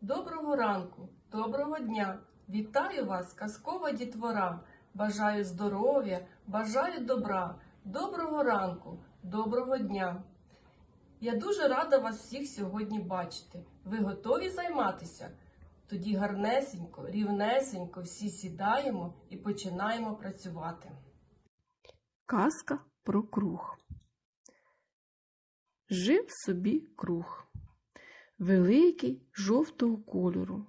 Доброго ранку, доброго дня! Вітаю вас, казкова дітвора! Бажаю здоров'я, бажаю добра, доброго ранку, доброго дня! Я дуже рада вас всіх сьогодні бачити. Ви готові займатися? Тоді гарнесенько, рівнесенько всі сідаємо і починаємо працювати. Казка про круг. Жив собі круг, великий жовтого кольору.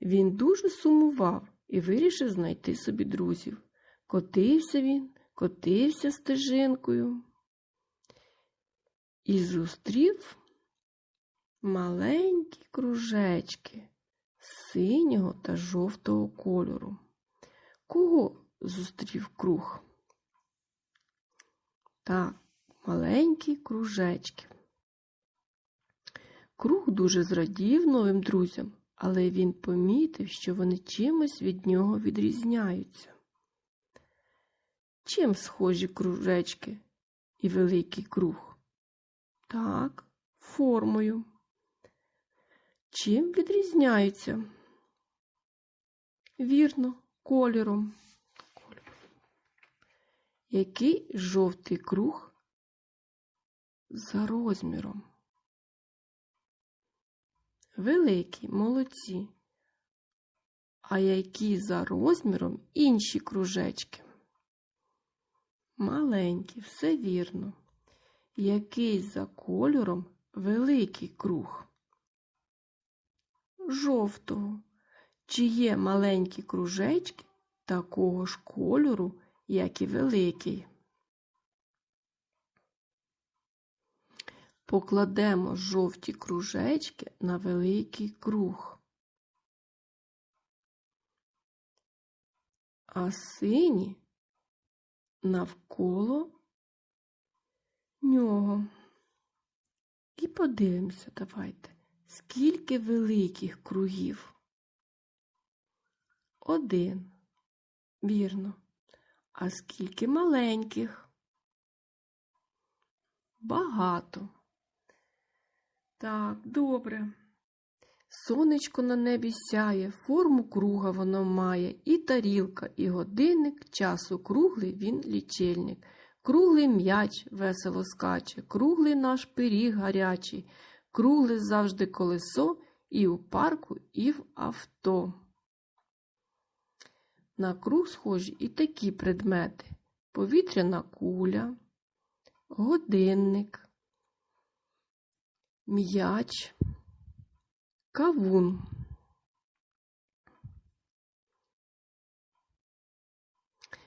Він дуже сумував і вирішив знайти собі друзів. Котився він, котився стежинкою і зустрів маленькі кружечки синього та жовтого кольору. Кого зустрів круг? Так, маленькі кружечки. Круг дуже зрадів новим друзям, але він помітив, що вони чимось від нього відрізняються. Чим схожі кружечки і великий круг? Так, формою. Чим відрізняються? Вірно, кольором. Який жовтий круг за розміром? Великий, молодці. А які за розміром інші кружечки? Маленькі, все вірно. Який за кольором великий круг? Жовтого. Чи є маленькі кружечки такого ж кольору, як і великий? Покладемо жовті кружечки на великий круг. А сині навколо нього. І подивимося, давайте, скільки великих кругів. Один. Вірно. А скільки маленьких? Багато. Так, добре. Сонечко на небі сяє, форму круга воно має, і тарілка, і годинник, часу круглий він лічильник. Круглий м'яч весело скаче, круглий наш пиріг гарячий, кругле завжди колесо і у парку, і в авто. На круг схожі і такі предмети: повітряна куля, годинник, м'яч, кавун.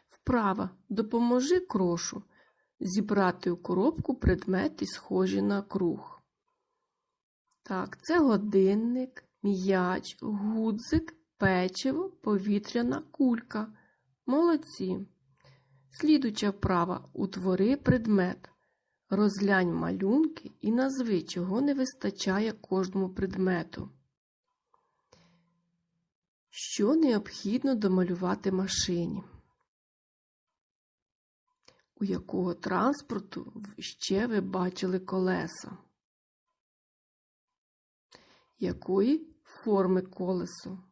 Вправа допоможи крошу зібрати у коробку предмети, схожі на круг. Так, це годинник, м'яч, гудзик, печиво, повітряна кулька. Молодці. Слідуча вправа утвори предмет. Розглянь малюнки і назви, чого не вистачає кожному предмету. Що необхідно домалювати машині? У якого транспорту ще ви бачили колеса? Якої форми колесо?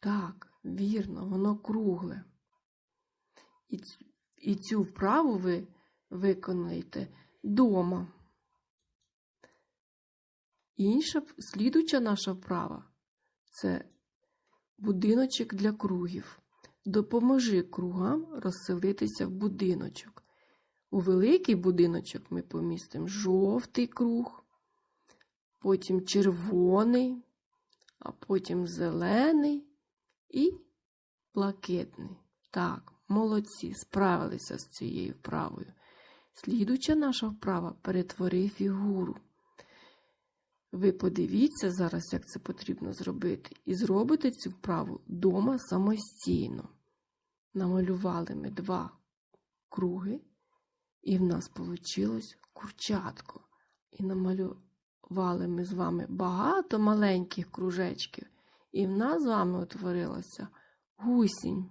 Так, вірно, воно кругле. І, цю вправу ви виконаєте дома. Інша слідуча наша вправа це будиночок для кругів. Допоможи кругам розселитися в будиночок. У великий будиночок ми помістимо жовтий круг, потім червоний, а потім зелений і блакитний. Так, молодці, справилися з цією вправою. Слідуча наша вправа перетвори фігуру. Ви подивіться зараз, як це потрібно зробити, і зробите цю вправу вдома самостійно. Намалювали ми два круги, і в нас вийшло курчатко. І намалювали ми з вами багато маленьких кружечків, і в нас з вами утворилося гусінь.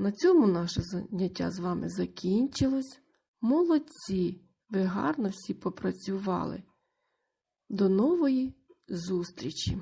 На цьому наше заняття з вами закінчилось. Молодці! Ви гарно всі попрацювали. До нової зустрічі!